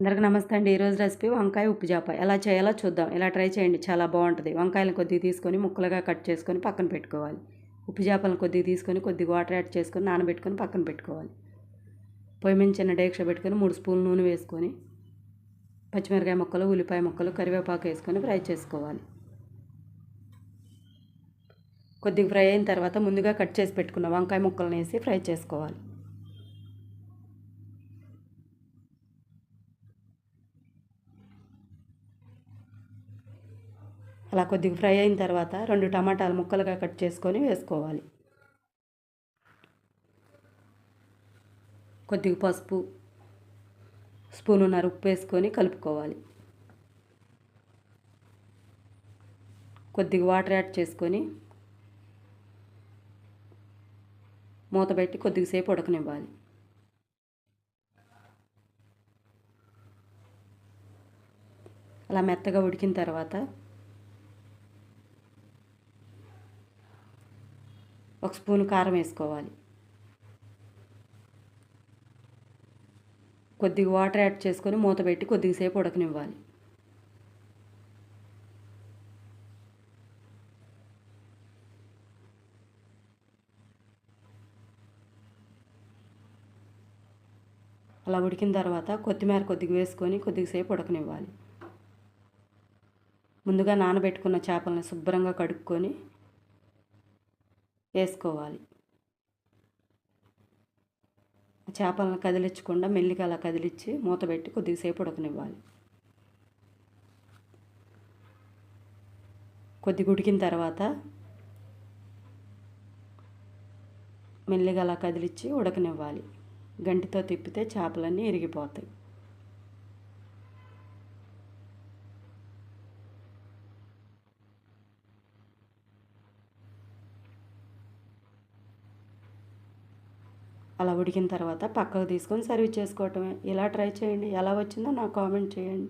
అందరికీ నమస్తే అండి. ఈరోజు రెసిపీ వంకాయ ఉప్పు చేప ఎలా చేయాలో చూద్దాం. ఇలా ట్రై చేయండి. చాలా బాగుంటుంది. వంకాయలను కొద్దిగా తీసుకొని ముక్కలుగా కట్ చేసుకొని పక్కన పెట్టుకోవాలి. ఉప్పు చేపలను కొద్దిగా తీసుకొని కొద్దిగా వాటర్ యాడ్ చేసుకొని నానబెట్టుకొని పక్కన పెట్టుకోవాలి. పొయ్యి మీద చిన్న డేక్ష పెట్టుకొని మూడు స్పూన్లు నూనె వేసుకొని పచ్చిమిరకాయ ముక్కలు ఉల్లిపాయ ముక్కలు కరివేపాకు వేసుకొని ఫ్రై చేసుకోవాలి. కొద్దిగా ఫ్రై అయిన తర్వాత ముందుగా కట్ చేసి పెట్టుకున్న వంకాయ ముక్కలను వేసి ఫ్రై చేసుకోవాలి. అలా కొద్దిగా ఫ్రై అయిన తర్వాత రెండు టమాటాలు ముక్కలుగా కట్ చేసుకొని వేసుకోవాలి. కొద్దిగా పసుపు స్పూనున్నర ఉప్పు వేసుకొని కలుపుకోవాలి. కొద్దిగా వాటర్ యాడ్ చేసుకొని మూత పెట్టి కొద్దిగా సేపు ఉడకనివ్వాలి. అలా మెత్తగా ఉడికిన తర్వాత ఒక స్పూన్ కారం వేసుకోవాలి. కొద్దిగా వాటర్ యాడ్ చేసుకొని మూత పెట్టి కొద్దిగా సేపు ఉడకనివ్వాలి. అలా ఉడికిన తర్వాత కొత్తిమీర కొద్దిగా వేసుకొని కొద్దిగా సేపు ఉడకనివ్వాలి. ముందుగా నానబెట్టుకున్న చేపలను శుభ్రంగా కడుక్కొని వేసుకోవాలి. చేపలను కదిలించకుండా మెల్లిగా అలా కదిలించి మూత పెట్టి కొద్దిసేపు ఉడకనివ్వాలి. కొద్దిగా ఉడికిన తర్వాత మెల్లిగా అలా కదిలించి ఉడకనివ్వాలి. గంటితో తిప్పితే చేపలన్నీ ఇరిగిపోతాయి. అలా ఉడికిన తర్వాత పక్కకు తీసుకొని సర్వ్ చేసుకోవటమే. ఇలా ట్రై చేయండి. ఎలా వచ్చిందో నాకు కామెంట్ చేయండి.